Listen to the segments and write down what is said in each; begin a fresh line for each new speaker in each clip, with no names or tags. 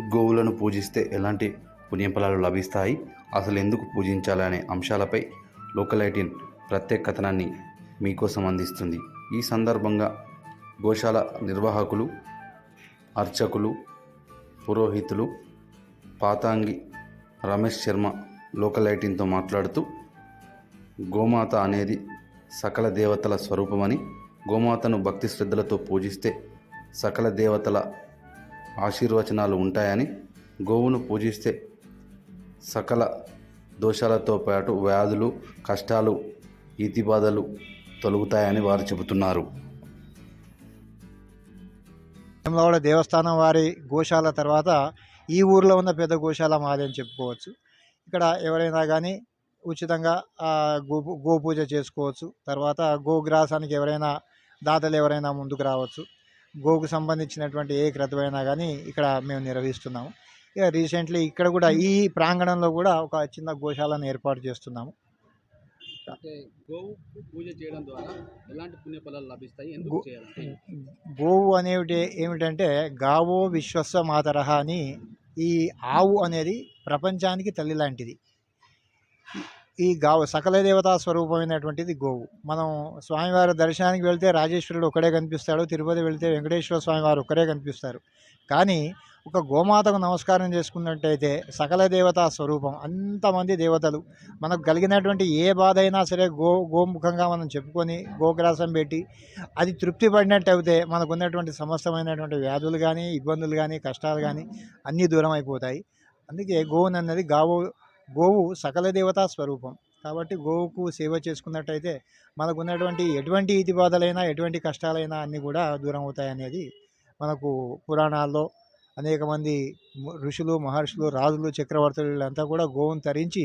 గోవులను పూజిస్తే ఎలాంటి పుణ్యఫలాలు లభిస్తాయి? అసలు ఎందుకు పూజించాలి అనే అంశాలపై లోకల్ ప్రత్యేక కథనాన్ని మీకోసం అందిస్తుంది. ఈ సందర్భంగా గోశాల నిర్వాహకులు అర్చకులు పురోహితులు పాతాంగి రమేష్ శర్మ లోకల్ మాట్లాడుతూ గోమాత అనేది సకల దేవతల స్వరూపమని గోమాతను భక్తి శ్రద్ధలతో పూజిస్తే సకల దేవతల ఆశీర్వచనాలు ఉంటాయని గోవును పూజిస్తే సకల దోషాలతో పాటు వ్యాధులు కష్టాలు ఈతి బాధలు వారు చెబుతున్నారు.
వేములవాడ దేవస్థానం వారి గోశాల తర్వాత ఈ ఊర్లో ఉన్న పెద్ద గోశాల మాది అని చెప్పుకోవచ్చు. ఇక్కడ ఎవరైనా కానీ ఉచితంగా ఆ, గో పూజ చేసుకోవచ్చు. తర్వాత గోగ్రాసానికి ఎవరైనా దాతలు ఎవరైనా ముందుకు రావచ్చు. గోకు సంబంధించినటువంటి ఏ క్రతువైనా కానీ ఇక్కడ మేము నిర్వహిస్తున్నాము. ఇక రీసెంట్లీ ఇక్కడ కూడా ఈ ప్రాంగణంలో కూడా ఒక చిన్న గోశాలను ఏర్పాటు చేస్తున్నాము.
అంటే గోవుకు పూజ చేయడం ద్వారా ఎలాంటి పుణ్యఫలాలు లభిస్తాయి? ఎందుకు
గో-
చేయాలంటే?
గోవు అనేవి ఏమిటంటే గావో విశ్వస్వ మాతరహ అని ఈ ఆవు అనేది ప్రపంచానికి తల్లి లాంటిది. ఈ గావు సకల దేవతా స్వరూపమైనటువంటిది గోవు. మనం స్వామివారి దర్శనానికి వెళ్తే రాజేశ్వరుడు ఒక్కడే కనిపిస్తాడు తిరుపతి వెళ్తే వెంకటేశ్వర స్వామివారు ఒక్కడే కనిపిస్తారు. కానీ ఒక గోమాతకు నమస్కారం చేసుకున్నట్టయితే సకల దేవతా స్వరూపం అంతమంది దేవతలు మనకు కలిగినటువంటి ఏ బాధ అయినా సరే గో గోముఖంగా మనం చెప్పుకొని గోగ్రాసం పెట్టి అది తృప్తి పడినట్టు అయితే మనకు ఉన్నటువంటి సమస్తమైనటువంటి వ్యాధులు కానీ ఇబ్బందులు కానీ కష్టాలు కానీ అన్నీ దూరం అయిపోతాయి అందుకే గోవుని అన్నది గావు గోవు సకల దేవతా స్వరూపం. కాబట్టి గోవుకు సేవ చేసుకున్నట్టయితే మనకు ఉన్నటువంటి ఎటువంటి ఇతి బాధలైనా ఎటువంటి కష్టాలైనా అన్నీ కూడా దూరం అవుతాయనేది మనకు పురాణాల్లో అనేక మంది ఋషులు మహర్షులు రాజులు చక్రవర్తులు వీళ్ళంతా కూడా గోవును తరించి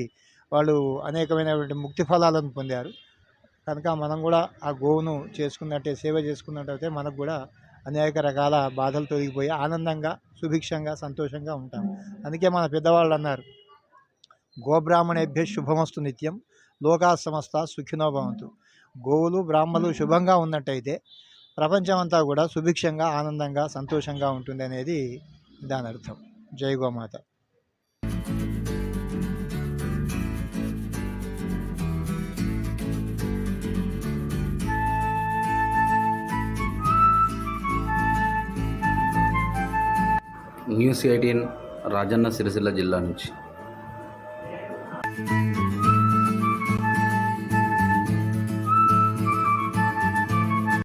వాళ్ళు అనేకమైనటువంటి ముక్తి ఫలాలను పొందారు. కనుక మనం కూడా ఆ గోవును చేసుకున్నట్టే సేవ చేసుకున్నట్టయితే మనకు కూడా అనేక రకాల బాధలు తొలగిపోయి ఆనందంగా సుభిక్షంగా సంతోషంగా ఉంటాం. అందుకే మన పెద్దవాళ్ళు అన్నారు గోబ్రాహ్మణేభ్య శుభమస్తు నిత్యం. లోకా సమస్త సుఖినో భవంతు గోవులు బ్రాహ్మలు శుభంగా ఉన్నట్టయితే ప్రపంచం అంతా కూడా సుభిక్షంగా ఆనందంగా సంతోషంగా ఉంటుంది అనేది దాని అర్థం. జై గోమాత.
న్యూస్ ఎయిటీన్ రాజన్న సిరిసిల్ల జిల్లా నుంచి. Thank you.